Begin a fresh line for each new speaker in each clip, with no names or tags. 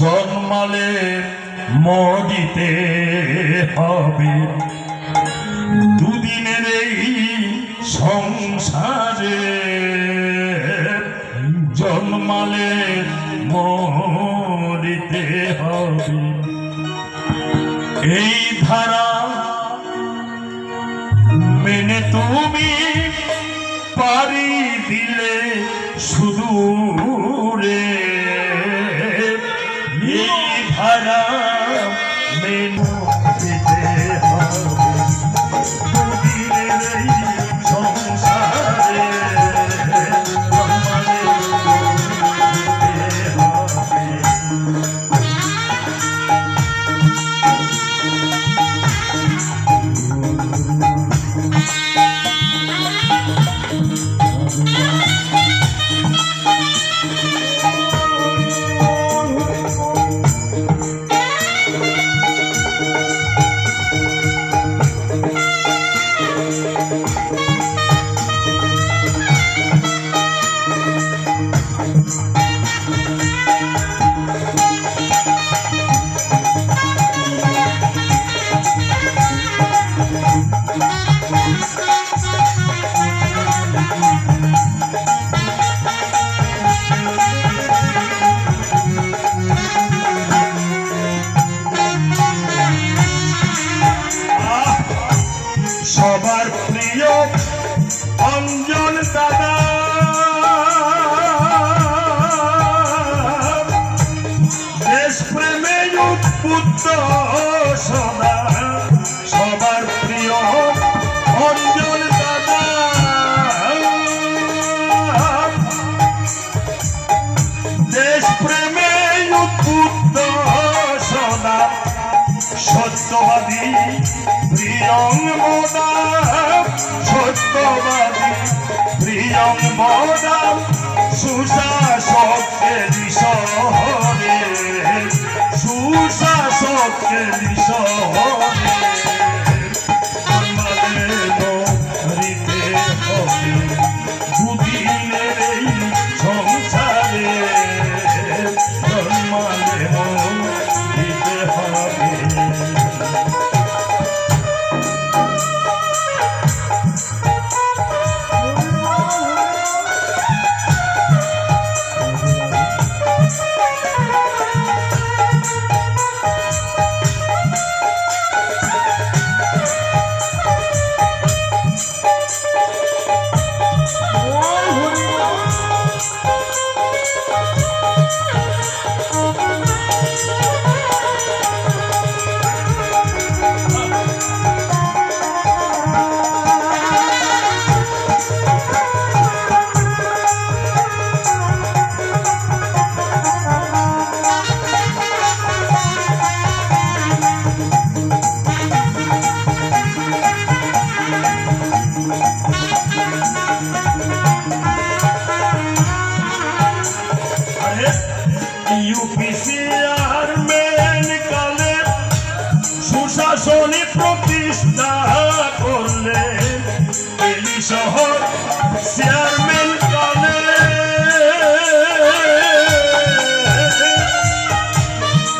জন্মালে মরিতে হবে। দুদিনের এই সংসারে জন্মালে মরিতে হবে। এই ধারা মেনে তুমি পারি দিলে সুদূরে। এই ধারা প্রেমে সদা সবার প্রিয় অঞ্জন দাদা দেশ প্রেমে উৎপুত্ত সদা সত্যবাদী প্রিয়ং সত্যবাদী প্রিয়ং সুশাসকের শহরে সুশাসকের শহরে আমাদের শহর চেয়ারম্যান কালে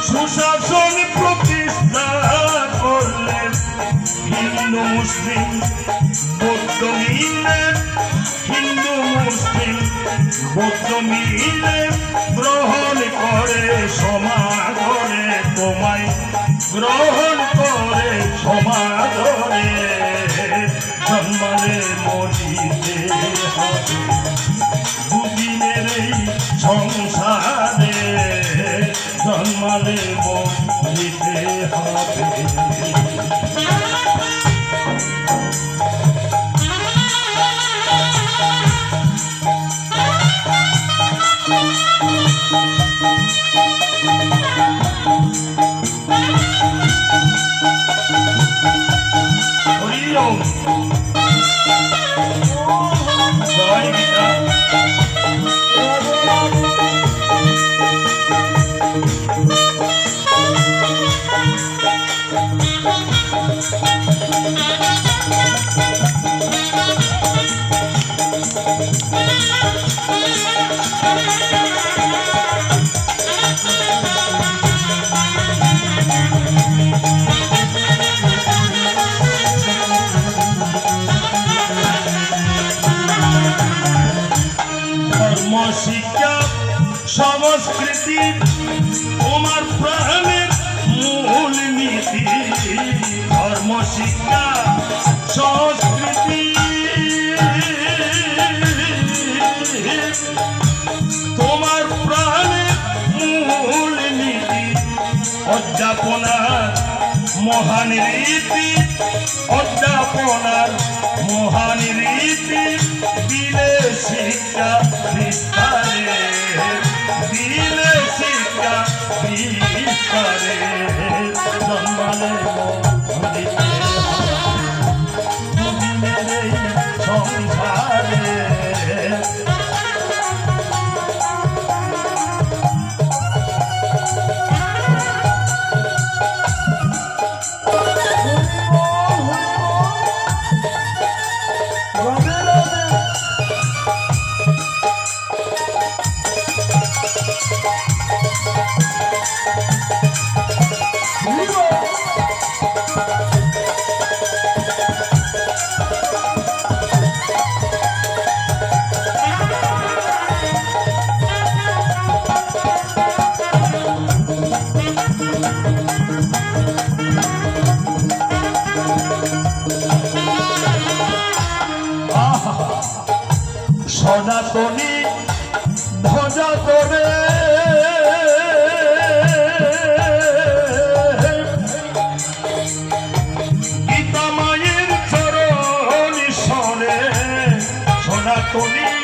সুশাসন প্রতিষ্ঠা করলে হিন্দু মুসলিম, বৌদ্ধ মিলে হিন্দু মুসলিম, বৌদ্ধ মিলে গ্রহণ করে সমাদরে তোমায় গ্রহণ করে প্রিয় জয় গীতা Thank you. রীতি তোমার প্রাণের মূল নীতি। ধর্ম, শিক্ষা, সংস্কৃতি। তোমার প্রাণের মূল নীতি অধ্যাপনার মহান রীতি। অধ্যাপনার মহান রীতি দিলে শিক্ষা, বিস্তারে। সনাতনী ভজা করে গীতা মায়ের চরণ সরে সনাতনী